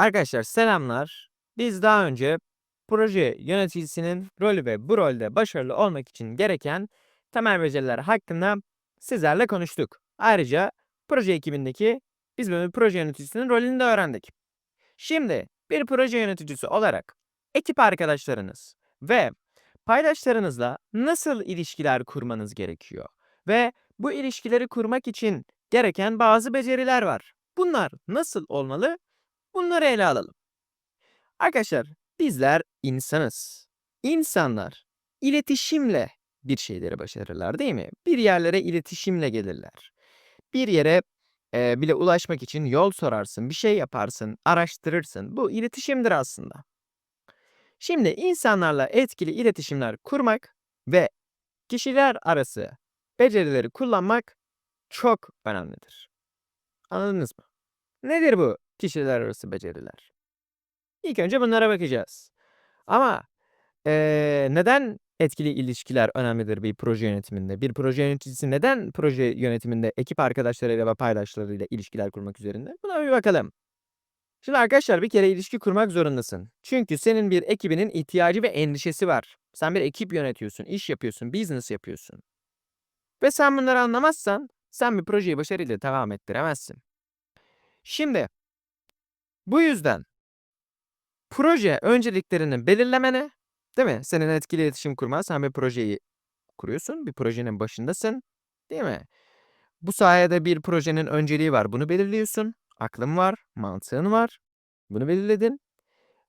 Arkadaşlar selamlar. Biz daha önce proje yöneticisinin rolü ve bu rolde başarılı olmak için gereken temel beceriler hakkında sizlerle konuştuk. Ayrıca proje ekibindeki biz bir proje yöneticisinin rolünü de öğrendik. Şimdi bir proje yöneticisi olarak ekip arkadaşlarınız ve paydaşlarınızla nasıl ilişkiler kurmanız gerekiyor? Ve bu ilişkileri kurmak için gereken bazı beceriler var. Bunlar nasıl olmalı? Bunları ele alalım. Arkadaşlar bizler insanız. İnsanlar iletişimle bir şeyleri başarırlar değil mi? Bir yerlere iletişimle gelirler. Bir yere eee, bile ulaşmak için yol sorarsın, bir şey yaparsın, araştırırsın. Bu iletişimdir aslında. Şimdi insanlarla etkili iletişimler kurmak ve kişiler arası becerileri kullanmak çok önemlidir. Anladınız mı? Nedir bu kişiler arası beceriler? İlk önce bunlara bakacağız. Ama eee, neden etkili ilişkiler önemlidir bir proje yönetiminde? Bir proje yöneticisi neden proje yönetiminde ekip arkadaşlarıyla ve paydaşlarıyla ilişkiler kurmak üzerinde? Buna bir bakalım. Şimdi arkadaşlar bir kere ilişki kurmak zorundasın. Çünkü senin bir ekibinin ihtiyacı ve endişesi var. Sen bir ekip yönetiyorsun, iş yapıyorsun, business yapıyorsun. Ve sen bunları anlamazsan sen bir projeyi başarıyla devam ettiremezsin. Şimdi bu yüzden proje önceliklerini belirlemene, değil mi? Senin etkili iletişim kurman, sen bir projeyi kuruyorsun, bir projenin başındasın, değil mi? Bu sayede bir projenin önceliği var, bunu belirliyorsun. Aklın var, mantığın var, bunu belirledin.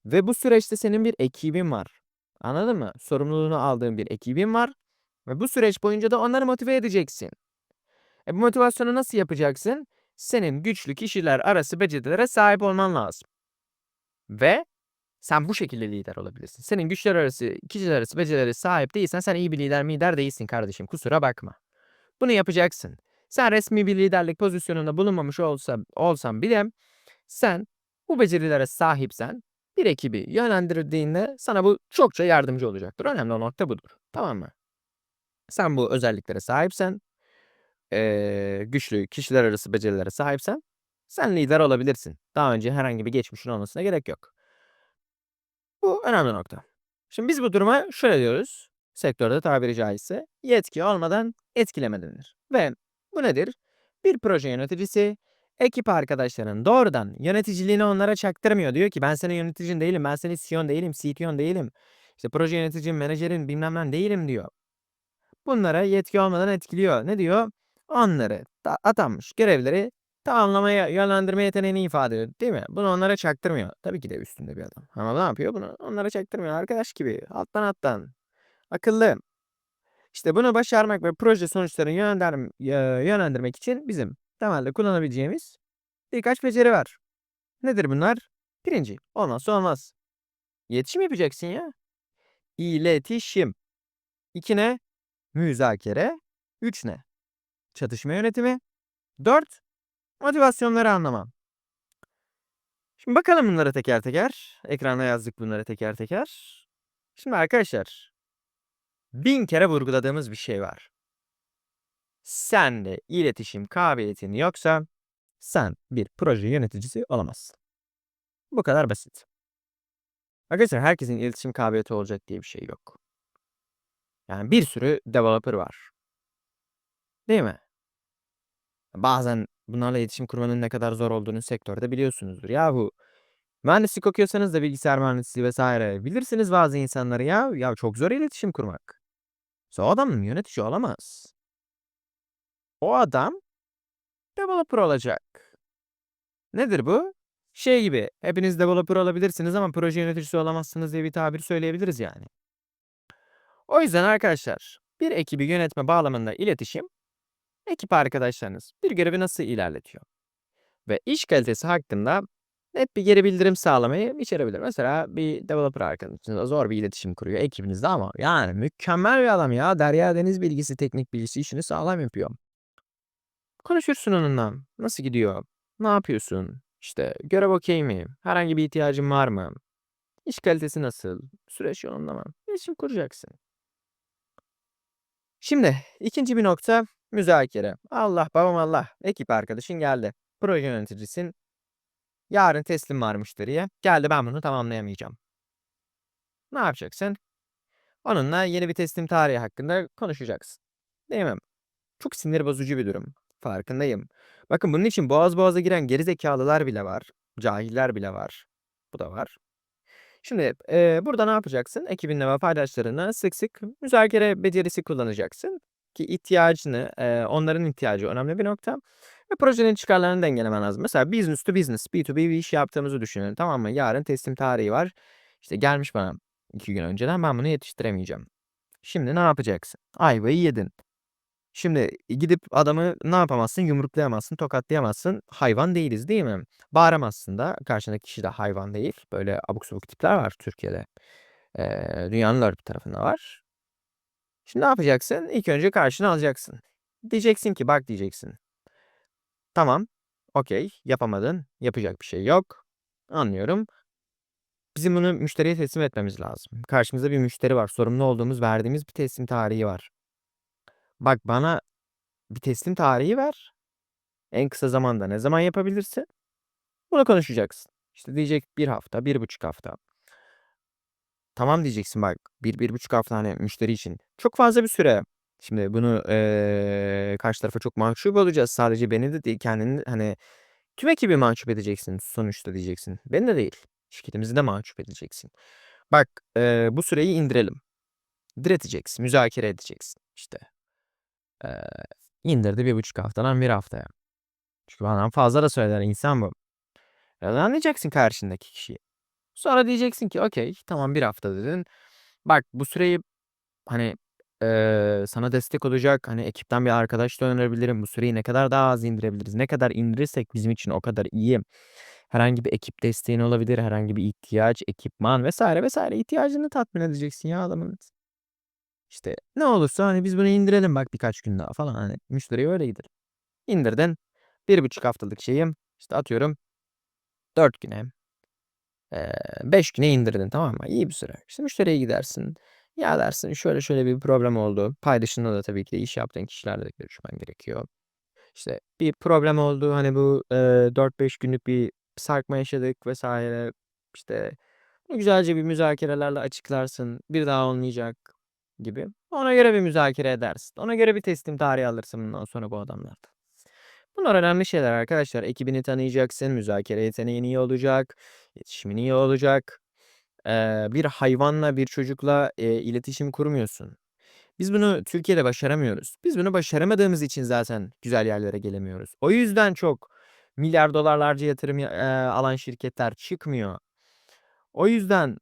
Ve bu süreçte senin bir ekibin var. Anladın mı? Sorumluluğunu aldığın bir ekibin var. Ve bu süreç boyunca da onları motive edeceksin. E bu motivasyonu nasıl yapacaksın? Senin güçlü kişiler arası becerilere sahip olman lazım. Ve sen bu şekilde lider olabilirsin. Senin güçler arası, kişiler arası becerilere sahip değilsen sen iyi bir lider lider değilsin kardeşim. Kusura bakma. Bunu yapacaksın. Sen resmi bir liderlik pozisyonunda bulunmamış olsa, olsan bile sen bu becerilere sahipsen bir ekibi yönlendirdiğinde sana bu çokça yardımcı olacaktır. Önemli nokta budur. Tamam mı? Sen bu özelliklere sahipsen, eee, güçlü kişiler arası becerilere sahipsen sen lider olabilirsin. Daha önce herhangi bir geçmişin olmasına gerek yok. Bu önemli nokta. Şimdi biz bu duruma şöyle diyoruz. Sektörde tabiri caizse yetki olmadan etkileme denir. Ve bu nedir? Bir proje yöneticisi ekip arkadaşlarının doğrudan yöneticiliğini onlara çaktırmıyor. Diyor ki ben senin yöneticin değilim, ben senin CEO'n değilim, CTO'n değilim. İşte proje yöneticin, menajerin bilmem ne değilim diyor. Bunlara yetki olmadan etkiliyor. Ne diyor? Onları da atanmış görevleri tamamlamaya, yönlendirme yeteneğini ifade ediyor değil mi? Bunu onlara çaktırmıyor. Tabii ki de üstünde bir adam. Ama ne yapıyor? Bunu onlara çaktırmıyor. Arkadaş gibi alttan alttan. Akıllı. İşte bunu başarmak ve proje sonuçlarını yönlendir yönlendirmek için bizim temelde kullanabileceğimiz birkaç beceri var. Nedir bunlar? 1'inci olmazsa olmaz. İletişim yapacaksın ya. İletişim. 2 ne? Müzakere. 3 ne? Çatışma yönetimi. 4 motivasyonları anlamam. Şimdi bakalım bunlara teker teker. Ekrana yazdık bunları teker teker. Şimdi arkadaşlar bin kere vurguladığımız bir şey var. Sende iletişim kabiliyetin yoksa sen bir proje yöneticisi olamazsın. Bu kadar basit. Arkadaşlar herkesin iletişim kabiliyeti olacak diye bir şey yok. Yani bir sürü developer var. Değil mi? Bazen bunlarla iletişim kurmanın ne kadar zor olduğunu sektörde biliyorsunuzdur. Yahu mühendislik okuyorsanız da bilgisayar mühendisliği vesaire bilirsiniz bazı insanları ya. Ya çok zor iletişim kurmak. Mesela o adam yönetici olamaz. O adam developer olacak. Nedir bu? Şey gibi hepiniz developer olabilirsiniz ama proje yöneticisi olamazsınız diye bir tabir söyleyebiliriz yani. O yüzden arkadaşlar bir ekibi yönetme bağlamında iletişim ekip arkadaşlarınız bir görevi nasıl ilerletiyor? Ve iş kalitesi hakkında net bir geri bildirim sağlamayı içerebilir. Mesela bir developer arkadaşınızla zor bir iletişim kuruyor ekibinizde ama yani mükemmel bir adam ya. Derya deniz bilgisi, teknik bilgisi işini sağlam yapıyor. Konuşursun onunla. Nasıl gidiyor? Ne yapıyorsun? İşte görev okey mi? Herhangi bir ihtiyacın var mı? İş kalitesi nasıl? Süreç yolunda mı? İletişim kuracaksın. Şimdi ikinci bir nokta müzakere. Allah babam Allah. Ekip arkadaşın geldi. Proje yöneticisin. Yarın teslim var müşteriye. Geldi ben bunu tamamlayamayacağım. Ne yapacaksın? Onunla yeni bir teslim tarihi hakkında konuşacaksın. Değil mi? Çok sinir bozucu bir durum. Farkındayım. Bakın bunun için boğaz boğaza giren gerizekalılar bile var. Cahiller bile var. Bu da var. Şimdi, eee, burada ne yapacaksın? Ekibinle ve paydaşlarına sık sık müzakere becerisi kullanacaksın ki ihtiyacını, eee, onların ihtiyacı önemli bir nokta ve projenin çıkarlarını dengelemen lazım. Mesela business to business, B2B bir iş yaptığımızı düşünelim, tamam mı? Yarın teslim tarihi var. İşte gelmiş bana 2 gün önceden, ben bunu yetiştiremeyeceğim. Şimdi ne yapacaksın? Ayvayı yedin. Şimdi gidip adamı ne yapamazsın? Yumruklayamazsın, tokatlayamazsın. Hayvan değiliz, değil mi? Bağıramazsın da. Karşındaki kişi de hayvan değil. Böyle abuk sabuk tipler var Türkiye'de. Eee, dünyanın dört bir tarafında var. Şimdi ne yapacaksın? İlk önce karşına alacaksın. Diyeceksin ki bak diyeceksin. Tamam, okay, yapamadın, yapacak bir şey yok. Anlıyorum. Bizim bunu müşteriye teslim etmemiz lazım. Karşımızda bir müşteri var. Sorumlu olduğumuz, verdiğimiz bir teslim tarihi var. Bak bana bir teslim tarihi ver. En kısa zamanda ne zaman yapabilirsin? Bunu konuşacaksın. İşte diyecek 1 hafta, 1,5 hafta. Tamam diyeceksin bak 1-1,5 hafta hani müşteri için çok fazla bir süre. Şimdi bunu, eee, karşı tarafa çok mahcup olacağız. Sadece beni de değil kendini hani tüm ekibi mahcup edeceksin sonuçta diyeceksin. Beni de değil, şirketimizi de mahcup edeceksin. Bak, eee, bu süreyi indirelim. Direteceksin, müzakere edeceksin işte. Eee, indirdi 1,5 haftadan 1 haftaya. Çünkü benden fazla da söyler insan bu. Ya anlayacaksın karşındaki kişiyi. Sonra diyeceksin ki okay, tamam 1 hafta dedin. Bak bu süreyi hani, eee, sana destek olacak, hani ekipten bir arkadaş da önerebilirim. Bu süreyi ne kadar daha az indirebiliriz? Ne kadar indirirsek bizim için o kadar iyi. Herhangi bir ekip desteğin olabilir, herhangi bir ihtiyaç, ekipman vs. vs. ihtiyacını tatmin edeceksin ya adamın. İşte ne olursa hani biz bunu indirelim bak birkaç gün daha falan hani müşteriye öyle gider. İndirdin. 1,5 haftalık şeyi işte atıyorum 4 güne, eee, 5 güne indirdin tamam mı? İyi bir süre. İşte müşteriye gidersin. Ya dersin şöyle şöyle bir problem oldu. Paydaşınla da tabii ki de iş yaptığın kişilerle de görüşmen gerekiyor. İşte bir problem oldu. Hani bu, eee, 4-5 günlük bir sarkma yaşadık vs. İşte güzelce bir müzakerelerle açıklarsın. Bir daha olmayacak gibi. Ona göre bir müzakere edersin. Ona göre bir teslim tarihi alırsın bundan sonra bu adamlardan. Bunlar önemli şeyler arkadaşlar. Ekibini tanıyacaksın, müzakere yeteneğin iyi olacak, iletişimin iyi olacak. Eee, bir hayvanla, bir çocukla, eee, iletişim kurmuyorsun. Biz bunu Türkiye'de başaramıyoruz. Biz bunu başaramadığımız için zaten güzel yerlere gelemiyoruz. O yüzden çok milyar dolarlarca yatırım ya eee, alan şirketler çıkmıyor. O yüzden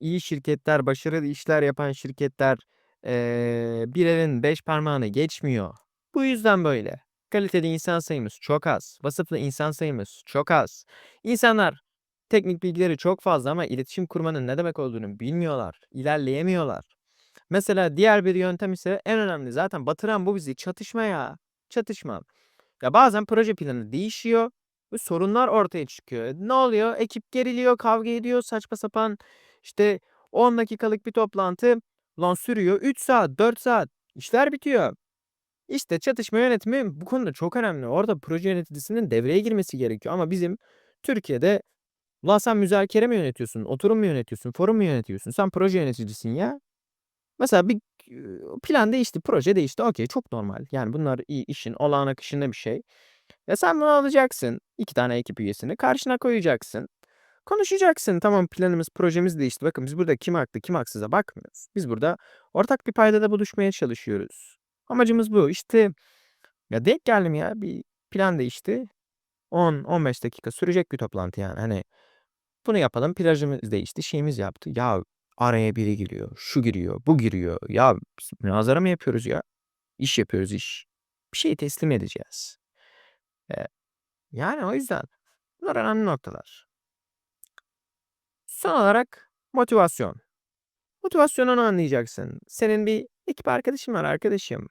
iyi şirketler, başarılı işler yapan şirketler, eee, bir elin 5 parmağını geçmiyor. Bu yüzden böyle. Kaliteli insan sayımız çok az. Vasıflı insan sayımız çok az. İnsanlar teknik bilgileri çok fazla ama iletişim kurmanın ne demek olduğunu bilmiyorlar, ilerleyemiyorlar. Mesela diğer bir yöntem ise en önemli zaten batıran bu bizi çatışma ya, çatışma. Ya bazen proje planı değişiyor ve sorunlar ortaya çıkıyor. Ne oluyor? Ekip geriliyor, kavga ediyor, saçma sapan işte 10 dakikalık bir toplantı lan sürüyor 3 saat, 4 saat. İşler bitiyor. İşte çatışma yönetimi bu konuda çok önemli. Orada proje yöneticisinin devreye girmesi gerekiyor ama bizim Türkiye'de ulan sen müzakere mi yönetiyorsun, oturum mu yönetiyorsun, forum mu yönetiyorsun? Sen proje yöneticisin ya. Mesela bir, plan değişti, proje değişti. Okay, çok normal. Yani bunlar i işin olağan akışında bir şey. Ya sen bunu alacaksın, 2 tane ekip üyesini karşına koyacaksın. Konuşacaksın. Tamam planımız, projemiz değişti. Bakın biz burada kim haklı, kim haksıza bakmıyoruz. Biz burada ortak bir paydada buluşmaya çalışıyoruz. Amacımız bu. İşte ya denk geldim ya bir plan değişti. 10-15 dakika sürecek bir toplantı yani. Hani bunu yapalım, planımız değişti, şeyimiz yaptı. Ya araya biri giriyor, şu giriyor, bu giriyor. Ya münazara mı yapıyoruz ya? İş yapıyoruz iş. Bir şeyi teslim edeceğiz. Eee, yani o yüzden bunlar önemli noktalar. Son olarak motivasyon. Motivasyonunu anlayacaksın. Senin bir ekip arkadaşın var arkadaşım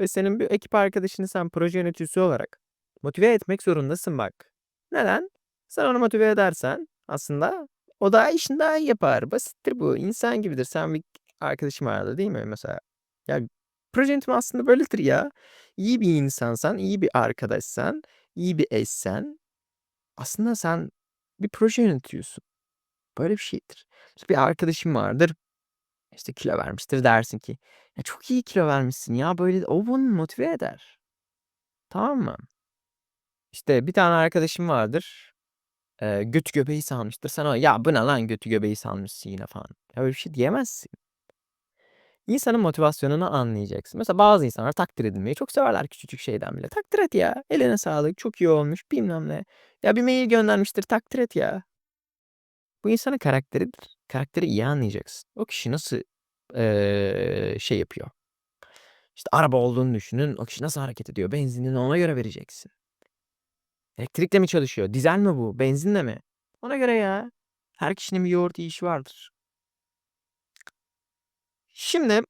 ve senin bir ekip arkadaşını sen proje yöneticisi olarak motive etmek zorundasın bak. Neden? Sen onu motive edersen aslında o da işini daha iyi yapar. Basittir bu. İnsan gibidir. Sen bir arkadaşın vardı değil mi mesela? Ya proje yönetimi aslında böyledir ya. İyi bir insansan, iyi bir arkadaşsan, iyi bir eşsen aslında sen Bir proje yönetiyorsun. Böyle bir şeydir. İşte bir arkadaşın vardır. İşte kilo vermiştir dersin ki ya çok iyi kilo vermişsin ya böyle o bunu motive eder. Tamam mı? İşte bir tane arkadaşım vardır. Eee, götü göbeği salmıştır. Sen ona ya bu ne lan götü göbeği salmışsın yine falan. Ya böyle bir şey diyemezsin. İnsanın motivasyonunu anlayacaksın. Mesela bazı insanlar takdir edilmeyi çok severler küçücük şeyden bile. Takdir et ya. Eline sağlık. Çok iyi olmuş. Bilmem ne. Ya bir mail göndermiştir. Takdir et ya. Bu insanın karakteridir. Karakteri iyi anlayacaksın. O kişi nasıl eee, şey yapıyor. İşte araba olduğunu düşünün. O kişi nasıl hareket ediyor? Benzinini ona göre vereceksin. Elektrikle mi çalışıyor? Dizel mi bu? Benzinle mi? Ona göre ya. Her kişinin bir yoğurt yiyişi vardır. Şimdi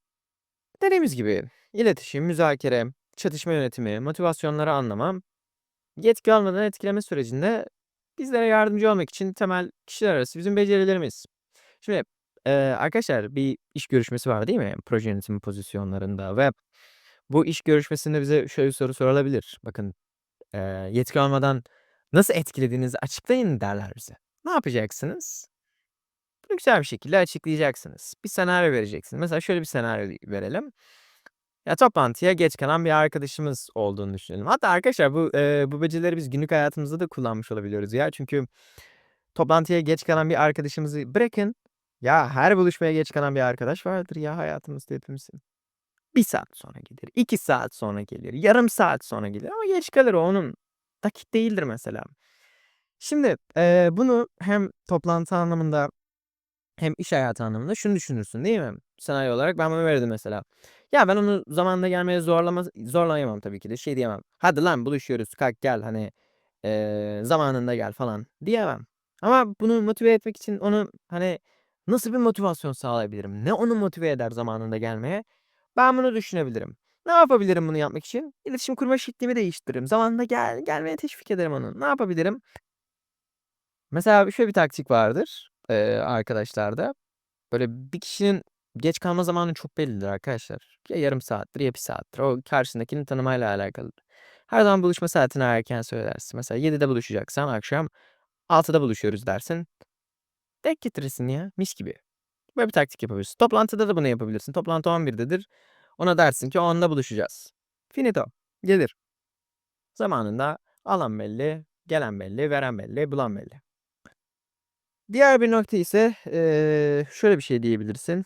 dediğimiz gibi iletişim, müzakere, çatışma yönetimi, motivasyonları anlamam, yetki almadan etkileme sürecinde bizlere yardımcı olmak için temel kişiler arası bizim becerilerimiz. Şimdi eee, arkadaşlar bir iş görüşmesi var değil mi? Proje yönetimi pozisyonlarında ve bu iş görüşmesinde bize şöyle bir soru sorulabilir. Bakın eee, yetki almadan nasıl etkilediğinizi açıklayın derler bize. Ne yapacaksınız? Bunu güzel bir şekilde açıklayacaksınız. Bir senaryo vereceksiniz. Mesela şöyle bir senaryo verelim. Ya toplantıya geç kalan bir arkadaşımız olduğunu düşünelim. Hatta arkadaşlar bu eee, bu becerileri biz günlük hayatımızda da kullanmış olabiliyoruz ya. Çünkü toplantıya geç kalan bir arkadaşımızı bırakın. Ya her buluşmaya geç kalan bir arkadaş vardır ya hayatımızda hepimizin. 1 saat sonra gelir, 2 saat sonra gelir, yarım saat sonra gelir ama geç kalır o onun dakik değildir mesela. Şimdi eee, bunu hem toplantı anlamında hem iş hayatı anlamında şunu düşünürsün değil mi? Senaryo olarak ben bunu verirdim mesela. Ya ben onu zamanında gelmeye zorlama zorlayamam tabii ki de. Şey diyemem. Hadi lan buluşuyoruz kalk gel hani eee, zamanında gel falan diyemem. Ama bunu motive etmek için onu hani nasıl bir motivasyon sağlayabilirim? Ne onu motive eder zamanında gelmeye? Ben bunu düşünebilirim. Ne yapabilirim bunu yapmak için? İletişim kurma şeklimi değiştiririm. Zamanında gel, gelmeye teşvik ederim onu. Ne yapabilirim? Mesela şöyle bir taktik vardır eee, arkadaşlarda. Böyle bir kişinin geç kalma zamanı çok bellidir arkadaşlar. Ya yarım saattir ya bir saattir. O karşısındakini tanımayla alakalıdır. Her zaman buluşma saatini erken söylersin. Mesela 7'de buluşacaksan akşam 6'da buluşuyoruz dersin. Denk getirirsin ya mis gibi. Böyle bir taktik yapabilirsin. Toplantıda da bunu yapabilirsin. Toplantı 11'dedir. Ona dersin ki 10'da buluşacağız. Finito. Gelir. Zamanında alan belli, gelen belli, veren belli, bulan belli. Diğer bir nokta ise şöyle bir şey diyebilirsin.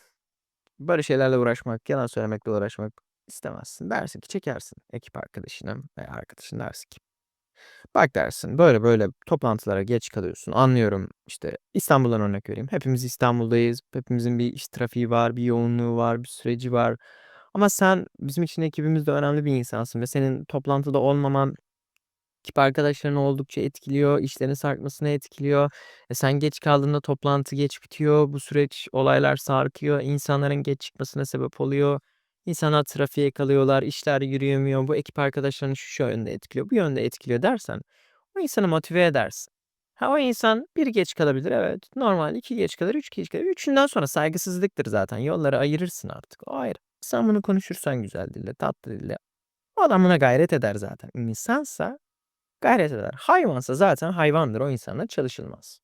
Böyle şeylerle uğraşmak, yalan söylemekle uğraşmak istemezsin. Dersin ki çekersin ekip arkadaşına veya arkadaşına dersin ki bak dersin böyle böyle toplantılara geç kalıyorsun. Anlıyorum işte İstanbul'dan örnek vereyim. Hepimiz İstanbul'dayız. Hepimizin bir iş trafiği var, bir yoğunluğu var, bir süreci var. Ama sen bizim için ekibimizde önemli bir insansın ve senin toplantıda olmaman ekip arkadaşlarını oldukça etkiliyor, işlerin sarkmasını etkiliyor. E, sen geç kaldığında toplantı geç bitiyor. Bu süreç olaylar sarkıyor. insanların geç çıkmasına sebep oluyor. İnsanlar trafiğe kalıyorlar, işler yürüyemiyor. Bu ekip arkadaşlarını şu şu yönde etkiliyor, bu yönde etkiliyor dersen o insanı motive edersin. Ha o insan bir geç kalabilir evet. Normal 2 geç kalır, 3 geç kalır. 3'ünden sonra saygısızlıktır zaten. Yolları ayırırsın artık. O ayrı. Sen bunu konuşursan güzel dille, tatlı dille. O adam buna gayret eder zaten. İnsansa gayret eder. Hayvansa zaten hayvandır. O insanla çalışılmaz.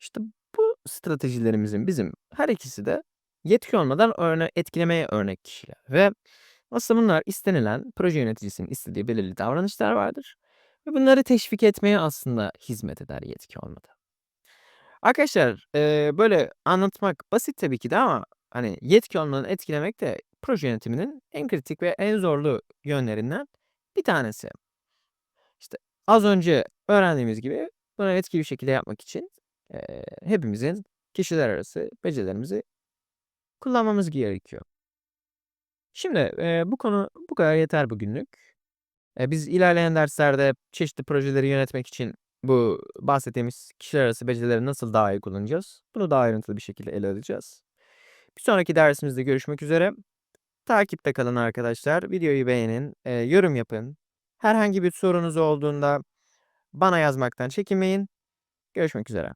İşte bu stratejilerimizin bizim her ikisi de yetki olmadan örne etkilemeye örnek kişiler ve aslında bunlar istenilen proje yöneticisinin istediği belirli davranışlar vardır ve bunları teşvik etmeye aslında hizmet eder yetki olmadan. Arkadaşlar, eee, böyle anlatmak basit tabii ki de ama hani yetki olmadan etkilemek de proje yönetiminin en kritik ve en zorlu yönlerinden bir tanesi. İşte az önce öğrendiğimiz gibi bunu etkili bir şekilde yapmak için eee, hepimizin kişiler arası becerilerimizi kullanmamız gerekiyor. Şimdi eee, bu konu bu kadar yeter bugünlük. Eee, biz ilerleyen derslerde çeşitli projeleri yönetmek için bu bahsettiğimiz kişiler arası becerileri nasıl daha iyi kullanacağız? Bunu daha ayrıntılı bir şekilde ele alacağız. Bir sonraki dersimizde görüşmek üzere. Takipte kalın arkadaşlar. Videoyu beğenin, eee, yorum yapın. Herhangi bir sorunuz olduğunda bana yazmaktan çekinmeyin. Görüşmek üzere.